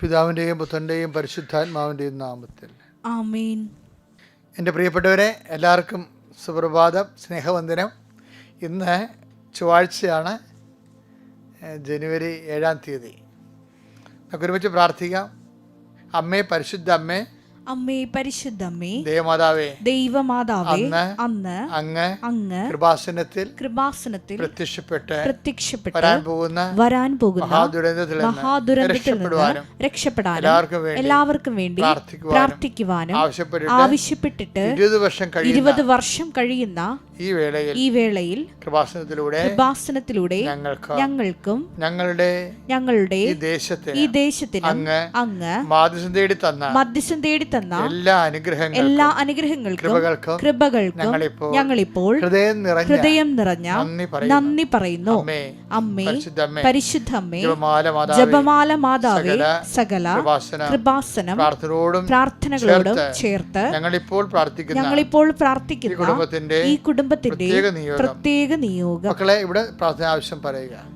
പിതാവിന്റെയും പുത്രന്റെയും പരിശുദ്ധാത്മാവിന്റെയും നാമത്തിൽ. ആമേൻ. എന്റെ പ്രിയപ്പെട്ടവരെ എല്ലാവർക്കും സുപ്രഭാതം സ്നേഹവന്ദനം. ഇന്ന് ചൊവ്വാഴ്ചയാണ് ജനുവരി ഏഴാം തീയതി. നമുക്ക് ഒരുമിച്ച് പ്രാർത്ഥിക്കാം. അമ്മേ പരിശുദ്ധ അമ്മേ അമ്മേ പരിശുദ്ധമ്മേ ദേവമാതാവേ ദൈവമാതാവേ അന്ന് അങ്ങ് അങ്ങ് കൃപാസനത്തിൽ കൃപാസനത്തിൽ പ്രത്യക്ഷപ്പെട്ട് പ്രത്യക്ഷപ്പെട്ട് വരാൻ പോകുന്ന വരാൻ പോകുന്ന മഹാദുരന്തത്തിൽ മഹാദുരന്തത്തിൽ നിന്ന് രക്ഷപ്പെടാനും എല്ലാവർക്കും വേണ്ടി പ്രാർത്ഥിക്കുവാനും ആവശ്യപ്പെട്ടിട്ട് ഇരുപത് വർഷം കഴിയുന്ന ഈ വേളയിൽ ഈ വേളയിൽ കൃപാസനത്തിലൂടെ കൃപാസനത്തിലൂടെ ഞങ്ങൾക്ക് ഞങ്ങൾക്കും ഞങ്ങളുടെ ഞങ്ങളുടെ ഈ ദേശത്തിന് ഈ ദേശത്തിന് അങ്ങ് അങ്ങ് മാധ്യസം തേടി തന്ന മധ്യസ്ഥം തേടി തന്ന എല്ലാ അനുഗ്രഹങ്ങൾ എല്ലാ അനുഗ്രഹങ്ങൾക്കും കൃപകൾക്കും കൃപകൾക്കും ഞങ്ങളിപ്പോൾ ഹൃദയം നിറഞ്ഞ ഹൃദയം നിറഞ്ഞ നന്ദി പറയുന്നു. അമ്മേ അമ്മേ പരിശുദ്ധ അമ്മേ പരിശുദ്ധമ്മേ ജപമാല മാതാവേ സകല കൃപാസനം പ്രാർത്ഥനകളോടും ചേർത്ത് ഞങ്ങളിപ്പോൾ പ്രാർത്ഥിക്കുന്നു ഞങ്ങളിപ്പോൾ പ്രാർത്ഥിക്കുന്ന കുടുംബത്തിന്റെ ഈ കുടുംബത്തിന്റെ പ്രത്യേക നിയോഗം. പ്രത്യേക നിയോഗം. മക്കളെ ഇവിടെ പ്രാർത്ഥന ആവശ്യം പറയുക.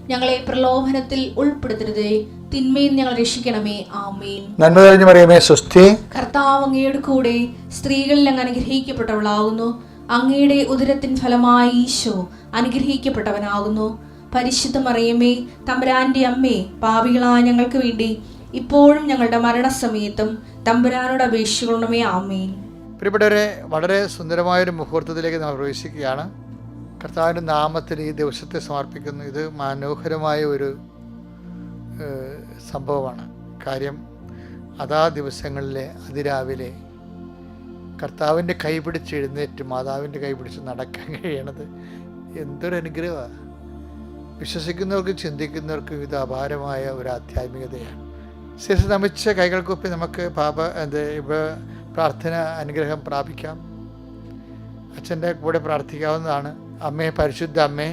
ഞങ്ങളെ പ്രലോഭനത്തിൽ ഉൾപ്പെടുത്തരുതേ. തിന്മയിൽ ഞങ്ങൾ രക്ഷിക്കണമേ. ആമേൻ. നന്മ തെളിഞ്ഞു പറയുമേ സ്വസ്തി. കർത്താവ് അങ്ങയുടെ കൂടെ സ്ത്രീകളിൽ അങ്ങ് അനുഗ്രഹിക്കപ്പെട്ടവളാകുന്നു. അങ്ങയുടെ ഉദരത്തിൻ ഫലമായി ഈശോ അനുഗ്രഹിക്കപ്പെട്ടവനാകുന്നു. പരിശുദ്ധ മറിയമേ തമ്പുരാന്റെ അമ്മേ പാവികളായ ഞങ്ങൾക്ക് വേണ്ടി ഇപ്പോഴും ഞങ്ങളുടെ മരണസമയത്തും തമ്പുരാനോട് അപേക്ഷിക്കണമേ. ആമേൻ. പ്രിയപ്പെട്ടവരെ വളരെ സുന്ദരമായൊരു മുഹൂർത്തത്തിലേക്ക് നമ്മൾ പ്രവേശിക്കുകയാണ്. കർത്താവിന്റെ നാമത്തിൽ ഈ ദിവസത്തെ സമർപ്പിക്കുന്നു. ഇത് മനോഹരമായ ഒരു സംഭവമാണ്. കാര്യം അതാ ദിവസങ്ങളിലെ അതിരാവിലെ കർത്താവിന്റെ കൈ പിടിച്ച് എഴുന്നേറ്റ് മാതാവിന്റെ കൈ പിടിച്ച് നടക്കാൻ കഴിയണത് എന്തൊരു അനുഗ്രഹമാണ് വിശ്വസിക്കുന്നവർക്ക് ചിന്തിക്കുന്നവർക്ക് ഇത് അപാരമായ ഒരു ആധ്യാത്മികതയാണ്. ശേഷം നമിച്ച കൈകൾക്കൊപ്പി നമുക്ക് പാപ എന്ത് ഇവ പ്രാർത്ഥന അനുഗ്രഹം പ്രാപിക്കാം. അച്ഛന്റെ കൂടെ പ്രാർത്ഥിക്കാവുന്നതാണ്. അമ്മേ പരിശുദ്ധ അമ്മേ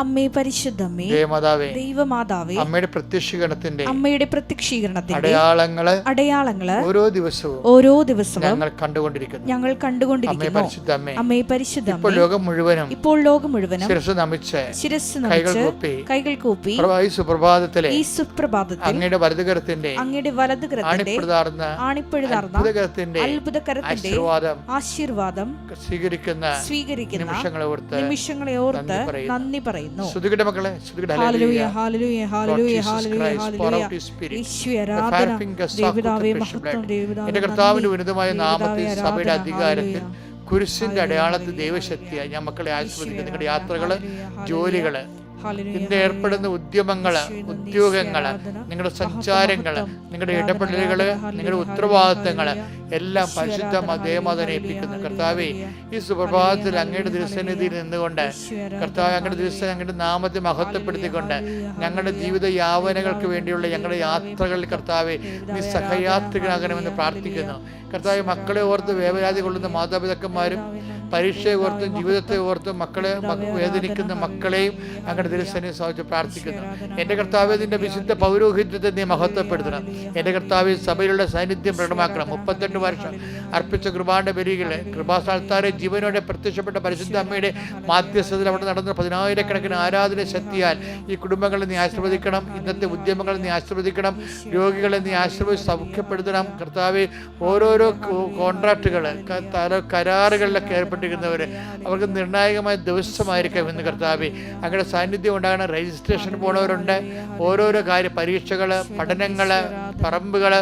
അമ്മേ പരിശുദ്ധമേ ദേവമാതാവേ ദൈവമാതാവേ അമ്മയുടെ പ്രത്യക്ഷീകരണത്തിന്റെ അമ്മയുടെ പ്രത്യക്ഷീകരണത്തിന്റെ അടയാളങ്ങൾ അടയാളങ്ങൾ ഓരോ ദിവസവും ഓരോ ദിവസവും ഞങ്ങൾ കണ്ടുകൊണ്ടിരിക്കുന്നു. ഞങ്ങൾ കണ്ടുകൊണ്ടിരിക്കുന്നു. പരിശുദ്ധ അമ്മേ പരിശുദ്ധമ്മേ ഇപ്പോൾ ലോകം മുഴുവനും ഇപ്പോൾ ലോകം മുഴുവനും ശിരസ് നമിച്ച് ശിരസ് കൈകൾ നമിച്ച് കൂപ്പി കൈകൾ കൂപ്പി ഈ സുപ്രഭാതത്തിലെ ഈ സുപ്രഭാതത്തിൽ അങ്ങയുടെ വലതുകരത്തിന്റെ അങ്ങയുടെ വലതുകരത്തിന്റെ ആണിപ്പഴുതാർന്ന അത്ഭുതകരത്തിന്റെ അത്ഭുതകരത്തിന്റെ ആശീർവാദം ആശീർവാദം സ്വീകരിക്കുന്ന സ്വീകരിക്കുന്ന നിമിഷങ്ങളെ ഓർത്ത് നിമിഷങ്ങളെ ഓർത്ത് നന്ദി പറയുന്നു. പറയുന്നു ശ്രുതികട്ടെ മക്കളെ എന്റെ കർത്താവിന്റെ. ഉന്നതമായ നാമത്തിൽ സഭയുടെ അധികാരത്തിൽ. കുരിശിന്റെ അടയാളത്തിൽ ദൈവശക്തിയായി ഞാൻ മക്കളെ ആസ്വദിക്കുന്നു നിങ്ങളുടെ യാത്രകൾ. ജോലികൾ ഇന്ന് ഏർപ്പെടുന്ന ഉദ്യമങ്ങൾ ഉദ്യോഗങ്ങൾ നിങ്ങളുടെ സഞ്ചാരങ്ങൾ നിങ്ങളുടെ ഇടപെടലുകൾ നിങ്ങളുടെ ഉത്തരവാദിത്തങ്ങൾ എല്ലാം പരിശുദ്ധ ദേവമാതനെ ഏൽപ്പിക്കുന്നു കർത്താവെ ഈ സുപ്രഭാതത്തിൽ അങ്ങയുടെ ദിവസനിധിയിൽ നിന്നുകൊണ്ട് കർത്താവ് അങ്ങയുടെ ദിവസം അങ്ങയുടെ നാമത്തെ മഹത്വപ്പെടുത്തിക്കൊണ്ട് ഞങ്ങളുടെ ജീവിത യാവനകൾക്ക് വേണ്ടിയുള്ള ഞങ്ങളുടെ യാത്രകളിൽ കർത്താവെ നീ സഹയാത്രികനാകണമെന്ന് പ്രാർത്ഥിക്കുന്നു. കർത്താവ് മക്കളെ ഓർത്ത് വേവരാതി കൊള്ളുന്ന മാതാപിതാക്കന്മാരും പരീക്ഷയെ ഓർത്തും ജീവിതത്തെ ഓർത്തും മക്കളെ മക്ക- വേദനിക്കുന്ന മക്കളെയും അങ്ങയുടെ ദിവസനെ സാധിച്ച് പ്രാർത്ഥിക്കുന്നു. എന്റെ കർത്താവ് നിന്റെ വിശുദ്ധ പൗരോഹിത്യത്തെ നീ മഹത്വപ്പെടുത്തണം. എന്റെ കർത്താവ് സഭയിലുള്ള സാന്നിധ്യം പ്രകടമാക്കണം. മുപ്പത്തെട്ട് വർഷം അർപ്പിച്ച കൃപാന്റെ ബലികളെ കൃപാസ്ഥാനത്താരെ ജീവനോടെ പ്രത്യക്ഷപ്പെട്ട പരിശുദ്ധ അമ്മയുടെ മാധ്യസ്ഥതയിൽ അവിടെ നടന്ന പതിനായിരക്കണക്കിന് ആരാധന ശക്തിയാൽ ഈ കുടുംബങ്ങളെ നീ ആശീർവദിക്കണം. ഇന്നത്തെ ഉദ്യമങ്ങളെ നീ ആശീർവദിക്കണം. രോഗികളെ നീ ആശീർവദിച്ച് സൗഖ്യപ്പെടുത്തണം. കർത്താവ് ഓരോരോ കോൺട്രാക്റ്റുകൾ കരാറുകളിലൊക്കെ ഏർപ്പെട്ടിരിക്കുന്നവർ അവർക്ക് നിർണായകമായ ദിവസമായിരിക്കാം ഇന്ന് കർത്താവ്. അങ്ങയുടെ സാന്നിധ്യം ഉണ്ടാകണം. രജിസ്ട്രേഷൻ പോണവരുണ്ട്. ഓരോരോ കാര്യ പരീക്ഷകൾ പഠനങ്ങൾ പറമ്പുകൾ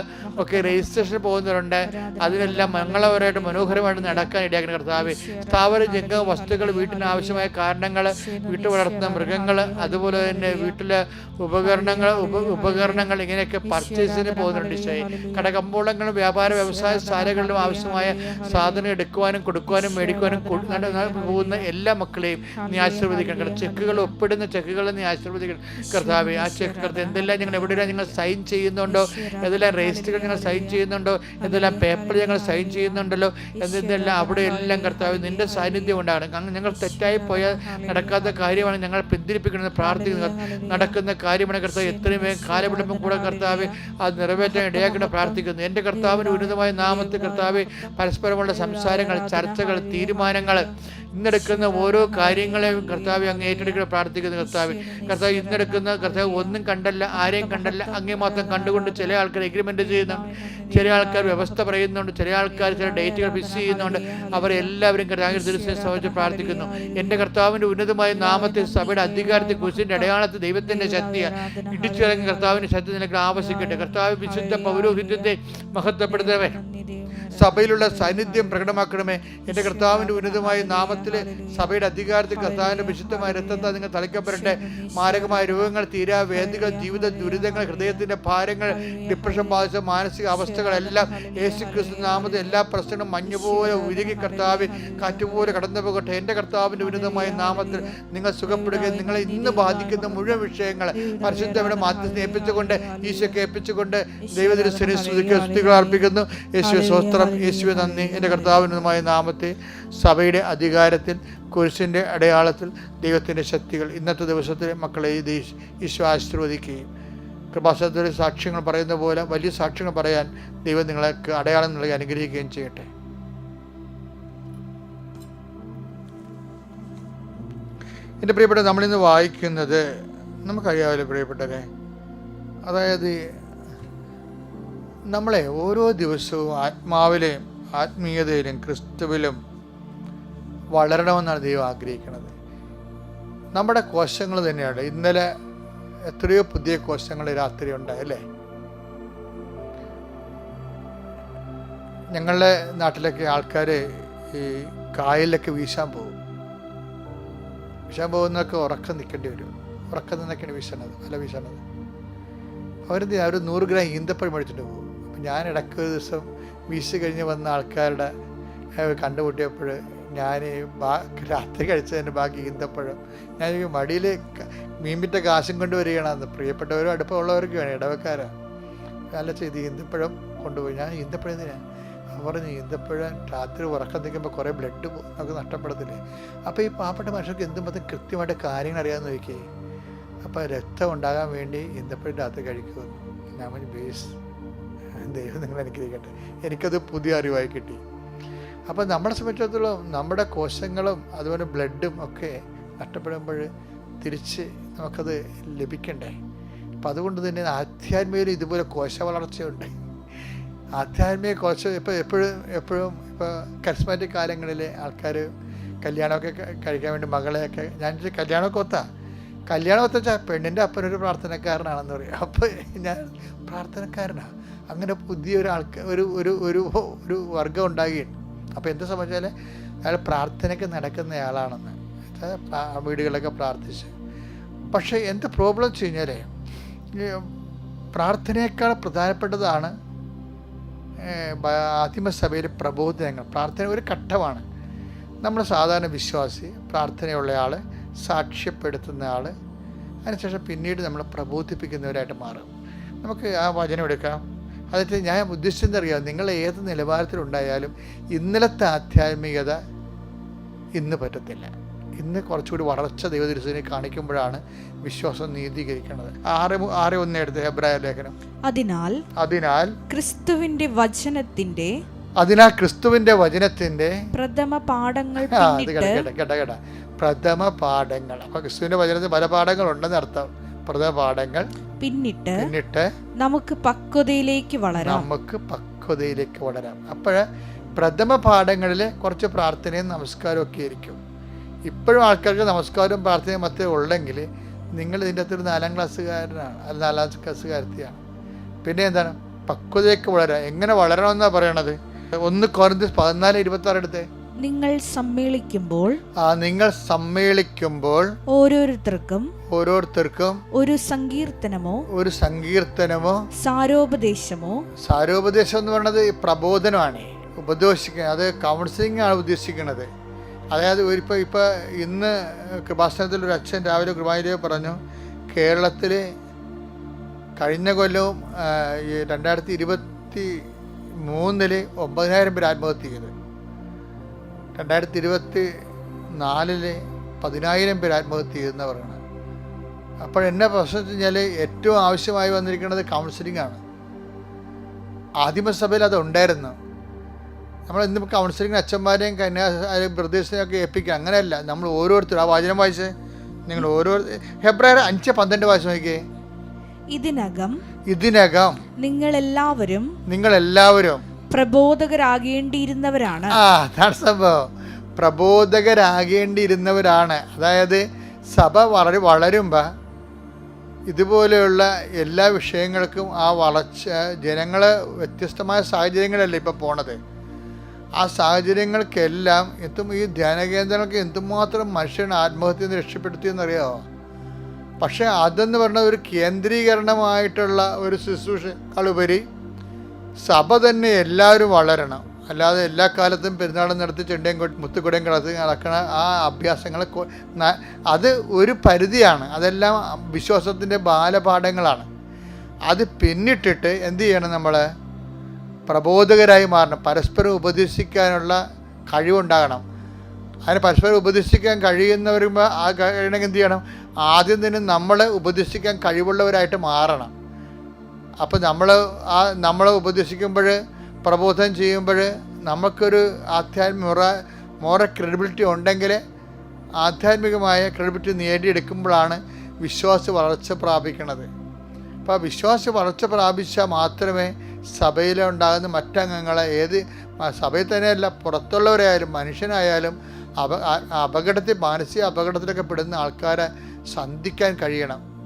ഒക്കെ രജിസ്ട്രേഷൻ പോകുന്നവരുണ്ട്. അതിനെല്ലാം മംഗളപരമായിട്ട് മനോഹരമായിട്ട് നടക്കാൻ ഇടയാക്കുന്ന കർത്താവ്. സ്ഥാപന ജംഗ വസ്തുക്കൾ വീട്ടിന് ആവശ്യമായ കാരണങ്ങൾ വീട്ടിൽ വളർത്തുന്ന മൃഗങ്ങൾ അതുപോലെ തന്നെ വീട്ടിലെ ഉപകരണങ്ങൾ ഉപ ഉപകരണങ്ങൾ ഇങ്ങനെയൊക്കെ പർച്ചേസിന് പോകുന്നുണ്ട് ഈശോയെ. കടകമ്പോളങ്ങളും വ്യാപാര വ്യവസായ ശാലകളിലും ആവശ്യമായ സാധനം എടുക്കുവാനും കൊടുക്കുവാനും മേടിക്കുവാനും പോകുന്ന എല്ലാ മക്കളെയും നീ ആശീർവദിക്കണം. ചെക്കുകൾ ഒപ്പിടുന്ന ചെക്കുകൾ നീ ആശീർവദിക്കണം. കർത്താവ് ആ ചെക്ക് കർത്താവ് എന്തെല്ലാം നിങ്ങൾ എവിടെയാണ് നിങ്ങൾ സൈൻ ചെയ്യുന്നുണ്ടോ ഏതെല്ലാം രജിസ്റ്ററുകൾ ഞങ്ങൾ സൈൻ ചെയ്യുന്നുണ്ടോ? എന്തെല്ലാം പേപ്പർ ഞങ്ങൾ സൈൻ ചെയ്യുന്നുണ്ടല്ലോ? എന്തെല്ലാം അവിടെ എല്ലാം കർത്താവ് നിന്റെ സാന്നിധ്യം ഉണ്ടാകണം ഞങ്ങൾ തെറ്റായി പോയാൽ നടക്കാത്ത കാര്യമാണ് ഞങ്ങൾ പിന്തിരിപ്പിക്കണമെന്ന് പ്രാർത്ഥിക്കുന്നത് നടക്കുന്ന കാര്യമാണ് കർത്താവ്. എത്രയും വേഗം കാലവിളമ്പം കൂടെ കർത്താവ് അത് നിറവേറ്റാൻ ഇടയാക്കണം പ്രാർത്ഥിക്കുന്നു. എന്റെ കർത്താവിന്റെ ഉന്നതമായ നാമത്തിൽ കർത്താവ് പരസ്പരമുള്ള സംസാരങ്ങൾ ചർച്ചകൾ തീരുമാനങ്ങൾ ഇന്നെടുക്കുന്ന ഓരോ കാര്യങ്ങളെയും കർത്താവ് അങ്ങ് ഏറ്റെടുക്കണം പ്രാർത്ഥിക്കുന്നു കർത്താവ്. കർത്താവ് ഇന്നെടുക്കുന്ന കർത്താവ് ഒന്നും കണ്ടല്ല ആരെയും കണ്ടല്ല അങ്ങേ മാത്രം കണ്ടുകൊണ്ട് ചില ആൾക്കാർ എഗ്രിമെന്റ് ചെയ്യുന്നുണ്ട് ചില ആൾക്കാർ വ്യവസ്ഥ പറയുന്നുണ്ട്. ചില ആൾക്കാർ ചില ഡേറ്റുകൾ ഫിക്സ് ചെയ്യുന്നുണ്ട്. അവരെല്ലാവരും കർത്താവ് ദിവസം സംബന്ധിച്ച് പ്രാർത്ഥിക്കുന്നു. എന്റെ കർത്താവിന്റെ ഉന്നതമായ നാമത്തിൽ സഭയുടെ അധികാരത്തെ കുറിച്ചിന്റെ അടയാളത്തെ ദൈവത്തിന്റെ ശക്തിയാണ് ഇടിച്ചിറങ്ങി കർത്താവിന്റെ ശക്തി നിനക്ക് ആവശ്യിക്കട്ടെ കർത്താവ് വിശുദ്ധ പൗരോഹിത്യത്തെ മഹത്വപ്പെടുത്തവേ. സഭയിലുള്ള സാന്നിധ്യം പ്രകടമാക്കണമേ. എന്റെ കർത്താവിന്റെ ഉന്നതമായ നാമത്തിൽ സഭയുടെ അധികാരത്തിൽ കർത്താവിന്റെ വിശുദ്ധമായ രക്തത്താൽ നിങ്ങൾ തളിക്കപ്പെടട്ടെ. മാരകമായ രോഗങ്ങൾ തീരാ വേദികൾ ജീവിത ദുരിതങ്ങൾ ഹൃദയത്തിന്റെ ഭാരങ്ങൾ ഡിപ്രഷൻ ബാധിച്ച മാനസിക അവസ്ഥകളെല്ലാം യേശു ക്രിസ്തു നാമത്തിൽ എല്ലാ പ്രശ്നങ്ങളും മഞ്ഞുപോലെ ഉരുകി കർത്താവ് കാറ്റുപോലെ കടന്നു പോകട്ടെ. എന്റെ കർത്താവിന്റെ ഉന്നതമായ നാമത്തിൽ നിങ്ങൾ സുഖപ്പെടുകയും നിങ്ങളെ ഇന്ന് ബാധിക്കുന്ന മുഴുവൻ വിഷയങ്ങൾ പരിശുദ്ധയുടെ മാധ്യസ്ഥനെ ഏൽപ്പിച്ചുകൊണ്ട് ഈശോക്ക് ഏൽപ്പിച്ചുകൊണ്ട് ദൈവത്തിന് സ്തുതികൾ അർപ്പിക്കുന്നു. യേശു സ്വസ്ത്രം യേശുവെ നന്ദി. എന്റെ കർത്താവിനുമായ നാമത്തെ സഭയുടെ അധികാരത്തിൽ കുരിശിന്റെ അടയാളത്തിൽ ദൈവത്തിന്റെ ശക്തികൾ ഇന്നത്തെ ദിവസത്തിൽ മക്കളെ ഈശോ ആശീർവദിക്കുകയും. കൃപാസനത്തിലെ സാക്ഷ്യങ്ങൾ പറയുന്ന പോലെ വലിയ സാക്ഷ്യങ്ങൾ പറയാൻ ദൈവം നിങ്ങൾക്ക് അടയാളം നൽകി അനുഗ്രഹിക്കുകയും ചെയ്യട്ടെ. എന്റെ പ്രിയപ്പെട്ട നമ്മളിന്ന് വായിക്കുന്നത് നമുക്കറിയാമല്ലോ പ്രിയപ്പെട്ടവരെ അതായത് നമ്മളെ ഓരോ ദിവസവും ആത്മാവിലെയും ആത്മീയതയിലും ക്രിസ്തുവിലും വളരണമെന്നാണ് ദൈവം ആഗ്രഹിക്കുന്നത്. നമ്മുടെ കോശങ്ങൾ തന്നെയാണ്. ഇന്നലെ എത്രയോ പുതിയ കോശങ്ങൾ രാത്രി ഉണ്ടായല്ലേ ഞങ്ങളുടെ നാട്ടിലൊക്കെ ആൾക്കാർ ഈ കായലിലൊക്കെ വീശാൻ പോകും. വീശാൻ പോകുന്നതൊക്കെ ഉറക്കം നിൽക്കേണ്ടി വരും. ഉറക്കം നിന്നൊക്കെയാണ് വീശണത് അല്ല വീശണത്. അവരെന്ത്? അവർ നൂറ് ഗ്രാം ഈന്തപ്പഴം മേടിച്ചിട്ട് പോകും. ഞാൻ ഇടയ്ക്ക് ഒരു ദിവസം വീശി കഴിഞ്ഞ് വന്ന ആൾക്കാരുടെ കണ്ടുമുട്ടിയപ്പോൾ ഞാൻ രാത്രി കഴിച്ചതിന്റെ ബാക്കി ഈന്തപ്പഴം ഞാൻ മടിയിൽ മീൻപിറ്റ കാശും കൊണ്ട് വരികയാണെന്ന് പ്രിയപ്പെട്ടവരും അടുപ്പമുള്ളവർക്ക് വേണം ഇടവക്കാരാണ് നല്ല ചെയ്ത് ഈന്തപ്പഴം കൊണ്ടുപോയി. ഞാൻ ഈന്തപ്പഴം അവർ പറഞ്ഞു ഈന്തപ്പഴം രാത്രി ഉറക്കം നിൽക്കുമ്പോൾ കുറേ ബ്ലഡ് നമുക്ക് നഷ്ടപ്പെടത്തില്ലേ അപ്പോൾ ഈ പാവപ്പെട്ട മനുഷ്യർക്ക് എന്തുമ്പോൾ കൃത്യമായിട്ട് കാര്യങ്ങൾ അറിയാമെന്ന് നോക്കിയേ അപ്പോൾ രക്തം ഉണ്ടാകാൻ വേണ്ടി ഈന്തപ്പഴം രാത്രി കഴിക്കുമെന്ന്. ഞാൻ ബേസ് ദൈവം നിങ്ങൾ അനുഗ്രഹിക്കട്ടെ. എനിക്കത് പുതിയ അറിവായി കിട്ടി. അപ്പോൾ നമ്മളെ സംബന്ധിച്ചിടത്തോളം നമ്മുടെ കോശങ്ങളും അതുപോലെ ബ്ലഡും ഒക്കെ നഷ്ടപ്പെടുമ്പോൾ തിരിച്ച് നമുക്കത് ലഭിക്കണ്ടേ? അപ്പം അതുകൊണ്ട് തന്നെ ആധ്യാത്മികയിൽ ഇതുപോലെ കോശ വളർച്ചയുണ്ട് ആധ്യാത്മിക കോശ ഇപ്പോൾ എപ്പോഴും എപ്പോഴും ഇപ്പോൾ കരിസ്മാറ്റിക് കാലങ്ങളിൽ ആൾക്കാർ കല്യാണമൊക്കെ കഴിക്കാൻ വേണ്ടി മകളെയൊക്കെ ഞാൻ കല്യാണമൊക്കെ ഒത്താ. കല്യാണം ഒത്തച്ചാൽ പെണ്ണിന്റെ അപ്പനൊരു പ്രാർത്ഥനക്കാരനാണെന്ന് പറയും. അപ്പോൾ ഞാൻ പ്രാർത്ഥനക്കാരനാണ് അങ്ങനെ പുതിയൊരു ആൾക്ക് ഒരു ഒരു ഒരു ഒരു വർഗം ഉണ്ടാകുകയാണ്. അപ്പോൾ എന്താ സംബന്ധിച്ചാൽ അയാൾ പ്രാർത്ഥനയ്ക്ക് നടക്കുന്നയാളാണെന്ന് വീടുകളിലൊക്കെ പ്രാർത്ഥിച്ച്. പക്ഷേ എന്താ പ്രോബ്ലം വെച്ച് കഴിഞ്ഞാൽ പ്രാർത്ഥനയേക്കാൾ പ്രധാനപ്പെട്ടതാണ് ഏഹ്, പ്രബോധനങ്ങൾ. പ്രാർത്ഥന ഒരു ഘട്ടമാണ്. നമ്മൾ സാധാരണ വിശ്വാസി പ്രാർത്ഥനയുള്ള ആൾ സാക്ഷ്യപ്പെടുത്തുന്ന ആൾ അതിനുശേഷം പിന്നീട് നമ്മൾ പ്രബോധിപ്പിക്കുന്നവരായിട്ട് മാറും. നമുക്ക് ആ വചനം എടുക്കാം. അതായത് ഞാൻ ഉദ്ദേശിച്ചെന്നറിയാം നിങ്ങൾ ഏത് നിലവാരത്തിലുണ്ടായാലും ഇന്നലത്തെ ആധ്യാത്മികത ഇന്ന് പറ്റത്തില്ല. ഇന്ന് കുറച്ചുകൂടി വളർച്ച ദൈവദൃശ്യനെ കാണിക്കുമ്പോഴാണ് വിശ്വാസം നീതീകരിക്കുന്നത് ആറ് ആറ് ഒന്ന് എടുത്ത് ഹെബ്രായ ലേഖനം. അതിനാൽ അതിനാൽ ക്രിസ്തുവിന്റെ വചനത്തിന്റെ അതിനാൽ ക്രിസ്തുവിന്റെ വചനത്തിന്റെ പ്രഥമ പാഠങ്ങൾ കേട്ട പ്രഥമ പാഠങ്ങൾ. അപ്പൊ ക്രിസ്തുവിന്റെ വചനത്തിൽ പല പാഠങ്ങൾ ഉണ്ടെന്ന് അർത്ഥം പ്രഥമ പാഠങ്ങൾ പിന്നിട്ട് പിന്നിട്ട് നമുക്ക് പക്വതയിലേക്ക് വളരാം. നമുക്ക് പക്വതയിലേക്ക് വളരാം. അപ്പോൾ പ്രഥമ പാഠങ്ങളിൽ കുറച്ച് പ്രാർത്ഥനയും നമസ്കാരവും ഒക്കെ ആയിരിക്കും. ഇപ്പോഴും ആൾക്കാർക്ക് നമസ്കാരവും പ്രാർത്ഥനയും മാത്രമേ ഉള്ളെങ്കിൽ നിങ്ങൾ ഇതിന്റെ അകത്തൊരു നാലാം ക്ലാസ്സുകാരനാണ്. അല്ല നാലാം ക്ലാസ്സുകാരത്തിയാണ്. പിന്നെ എന്താണ്? പക്വതയ്ക്ക് വളരാം. എങ്ങനെ വളരണമെന്നാണ് പറയണത്? ഒന്ന് കുറഞ്ഞ് പതിനാല് ഇരുപത്തി ആറ് എടുത്തേ. നിങ്ങൾ സമ്മേളിക്കുമ്പോൾ ആ നിങ്ങൾ സമ്മേളിക്കുമ്പോൾ ഓരോരുത്തർക്കും ഓരോരുത്തർക്കും ഒരു സങ്കീർത്തനമോ ഒരു സങ്കീർത്തനമോ സാരോപദേശമോ സാരോപദേശം എന്ന് പറയുന്നത് പ്രബോധനമാണ്. ഉപദേശിക്കുക അത് കൗൺസിലിംഗ് ആണ് ഉദ്ദേശിക്കുന്നത്. അതായത് ഇപ്പോൾ ഇപ്പോൾ ഇന്ന് കൃപാസനത്തിൽ ഒരു അച്ഛൻ രാവിലെ കുർബാനയിലേക്ക് പറഞ്ഞു കേരളത്തിൽ കഴിഞ്ഞ കൊല്ലവും ഈ രണ്ടായിരത്തി ഇരുപത്തി മൂന്നിൽ ഒമ്പതിനായിരം പേര് ആത്മഹത്യ ചെയ്തു. രണ്ടായിരത്തി ഇരുപത്തി നാലിൽ പതിനായിരം പേര് ആത്മഹത്യ ചെയ്യുന്നവരാണ് അപ്പോൾ എന്നെ പ്രശ്നം വെച്ച് കഴിഞ്ഞാൽ ഏറ്റവും ആവശ്യമായി വന്നിരിക്കുന്നത് കൗൺസിലിംഗ് ആണ്. ആദിമസഭയിൽ അത് ഉണ്ടായിരുന്നു. നമ്മൾ ഇന്ന് കൗൺസിലിംഗ് അച്ഛന്മാരെയും കന്യാസും ബ്രദേഴ്സിനെയും ഒക്കെ ഏൽപ്പിക്കുക അങ്ങനെയല്ല. നമ്മൾ ഓരോരുത്തരും ആ വചനം വായിച്ച് നിങ്ങൾ ഓരോ ഹെബ്രായർ അഞ്ച് പന്ത്രണ്ട് വായിച്ച് നോക്കിയേ. ഇതിനകം ഇതിനകം നിങ്ങളെല്ലാവരും നിങ്ങളെല്ലാവരും പ്രബോധകരാകേണ്ടിയിരുന്നവരാണ്. ആ പ്രബോധകരാകേണ്ടിയിരുന്നവരാണ്. അതായത് സഭ വളരെ വളരുമ്പോൾ ഇതുപോലെയുള്ള എല്ലാ വിഷയങ്ങൾക്കും ആ വളർച്ച ജനങ്ങൾ വ്യത്യസ്തമായ സാഹചര്യങ്ങളല്ലേ ഇപ്പോൾ പോണത്? ആ സാഹചര്യങ്ങൾക്കെല്ലാം എത്തും ഈ ധ്യാനകേന്ദ്രങ്ങൾക്ക് എന്തുമാത്രം മനുഷ്യൻ ആത്മഹത്യ നിന്ന് രക്ഷപ്പെടുത്തിയെന്നറിയാമോ പക്ഷേ അതെന്ന് പറഞ്ഞ ഒരു കേന്ദ്രീകരണമായിട്ടുള്ള ഒരു ശുശ്രൂഷകളുപരി സഭ തന്നെ എല്ലാവരും വളരണം. അല്ലാതെ എല്ലാ കാലത്തും പെരുന്നാളും നടത്തി ചെണ്ടയും മുത്തുകുടയും കിടത്തി നടക്കണ ആ അഭ്യാസങ്ങൾ അത് ഒരു പരിധിയാണ്. അതെല്ലാം വിശ്വാസത്തിന്റെ ബാലപാഠങ്ങളാണ്. അത് പിന്നിട്ടിട്ട് എന്തു ചെയ്യണം നമ്മൾ പ്രബോധകരായി മാറണം. പരസ്പരം ഉപദേശിക്കാനുള്ള കഴിവുണ്ടാകണം. അതിന് പരസ്പരം ഉപദേശിക്കാൻ കഴിയുന്നവരുമ്പോൾ ആ കഴിയണമെങ്കിൽ എന്ത് ചെയ്യണം? ആദ്യം തന്നെ നമ്മളെ ഉപദേശിക്കാൻ കഴിവുള്ളവരായിട്ട് മാറണം. അപ്പോൾ നമ്മൾ ആ നമ്മളെ ഉപദേശിക്കുമ്പോൾ പ്രബോധനം ചെയ്യുമ്പോൾ നമുക്കൊരു ആധ്യാത്മിക മുറ മോറ ക്രെഡിബിലിറ്റി ഉണ്ടെങ്കിൽ ആധ്യാത്മികമായ ക്രെഡിബിലിറ്റി നേടിയെടുക്കുമ്പോഴാണ് വിശ്വാസ വളർച്ച പ്രാപിക്കുന്നത് അപ്പോൾ വിശ്വാസ വളർച്ച പ്രാപിച്ചാൽ മാത്രമേ സഭയിൽ ഉണ്ടാകുന്ന മറ്റംഗങ്ങളെ ഏത് സഭയിൽ തന്നെയല്ല പുറത്തുള്ളവരായാലും മനുഷ്യനായാലും അപ അപകടത്തിൽ മാനസിക അപകടത്തിലൊക്കെ പെടുന്ന ആൾക്കാരെ സന്ധിക്കാൻ കഴിയണം.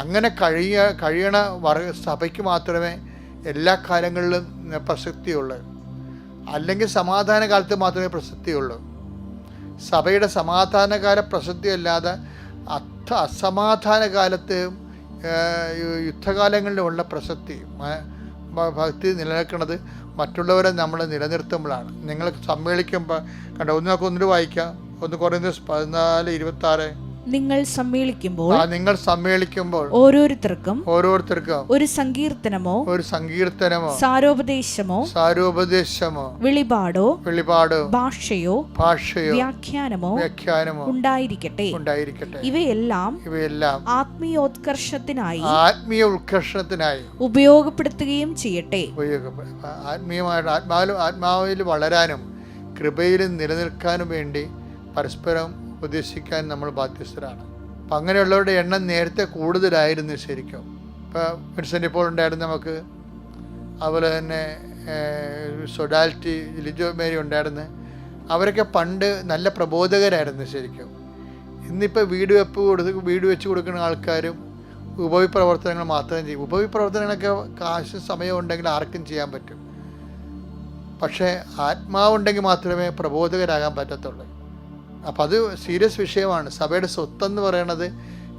അങ്ങനെ കഴിയ കഴിയണ വർ സഭയ്ക്ക് മാത്രമേ എല്ലാ കാലങ്ങളിലും പ്രസക്തിയുള്ളൂ. അല്ലെങ്കിൽ സമാധാന കാലത്ത് മാത്രമേ പ്രസക്തിയുള്ളൂ. സഭയുടെ സമാധാനകാല പ്രസക്തി അല്ലാതെ അർത്ഥ അസമാധാന കാലത്ത് യുദ്ധകാലങ്ങളിലുള്ള പ്രസക്തി ഭക്തി നിലനിൽക്കുന്നത് മറ്റുള്ളവരെ നമ്മൾ നിലനിർത്തുമ്പോഴാണ്. നിങ്ങൾ സമ്മേളിക്കുമ്പോൾ കണ്ട ഒന്ന് നമുക്ക് ഒന്നിട്ട് വായിക്കാം. ഒന്ന് കുറഞ്ഞ പതിനാല് ഇരുപത്തി ആറ് നിങ്ങൾ സമ്മേളിക്കുമ്പോൾ നിങ്ങൾ സമ്മേളിക്കുമ്പോൾ ഓരോരുത്തർക്കും ഓരോരുത്തർക്കും ഒരു സങ്കീർത്തനമോ ഒരു സങ്കീർത്തനമോ സാരോപദേശമോ സാരോപദേശമോ വെളിപാടോ വെളിപാടോ ഭാഷയോ ഭാഷയോ വ്യാഖ്യാനമോ വ്യാഖ്യാനമോ ഉണ്ടായിരിക്കട്ടെ. ഉണ്ടായിരിക്കട്ടെ. ഇവയെല്ലാം ഇവയെല്ലാം ആത്മീയോത്കർഷത്തിനായി ആത്മീയ ഉത്കർഷത്തിനായി ഉപയോഗപ്പെടുത്തുകയും ചെയ്യട്ടെ. ആത്മീയമായിട്ട് ആത്മാവിൽ ആത്മാവിൽ വളരാനും കൃപയിലും നിലനിൽക്കാനും വേണ്ടി പരസ്പരം ഉപദേശിക്കാൻ നമ്മൾ ബാധ്യസ്ഥരാണ്. അപ്പം അങ്ങനെയുള്ളവരുടെ എണ്ണം നേരത്തെ കൂടുതലായിരുന്നു ശരിക്കും. ഇപ്പോൾ വിൻസെന്റ് ഇപ്പോൾ ഉണ്ടായിരുന്നു നമുക്ക് അതുപോലെ തന്നെ സൊഡാലിറ്റി ലിജോ മേരി ഉണ്ടായിരുന്നു അവരൊക്കെ പണ്ട് നല്ല പ്രബോധകരായിരുന്നു ശരിക്കും. ഇന്നിപ്പോൾ വീട് വെപ്പ് കൊടുത്ത് വീട് വെച്ച് കൊടുക്കുന്ന ആൾക്കാരും ഉപവിപ്രവർത്തനങ്ങൾ മാത്രം ചെയ്യും. ഉപവിപ്രവർത്തനങ്ങളൊക്കെ കാശ് സമയം ഉണ്ടെങ്കിൽ ആർക്കും ചെയ്യാൻ പറ്റും. പക്ഷേ ആത്മാവുണ്ടെങ്കിൽ മാത്രമേ പ്രബോധകരാകാൻ പറ്റത്തുള്ളൂ. അപ്പം അത് സീരിയസ് വിഷയമാണ്. സഭയുടെ സ്വത്തെന്ന് പറയണത്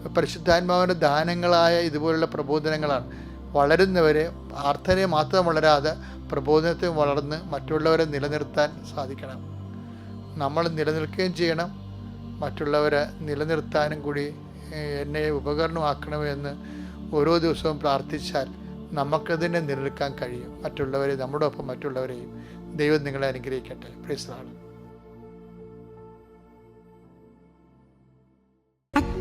പരിശുദ്ധാത്മാവിന്റെ ദാനങ്ങളായ ഇതുപോലുള്ള പ്രബോധനങ്ങളാണ്. വളരുന്നവരെ പ്രാർത്ഥനയെ മാത്രം വളരാതെ പ്രബോധനത്തെ വളർന്ന് മറ്റുള്ളവരെ നിലനിർത്താൻ സാധിക്കണം. നമ്മൾ നിലനിൽക്കുകയും ചെയ്യണം. മറ്റുള്ളവരെ നിലനിർത്താനും കൂടി എന്നെ ഉപകരണമാക്കണമെന്ന് ഓരോ ദിവസവും പ്രാർത്ഥിച്ചാൽ നമുക്ക് നമുക്കതിനെ നിലനിൽക്കാൻ കഴിയും. മറ്റുള്ളവരെ നമ്മുടെ ഒപ്പം മറ്റുള്ളവരെയും ദൈവം നിങ്ങളെ അനുഗ്രഹിക്കട്ടെ. പ്രീസ്ലാണ്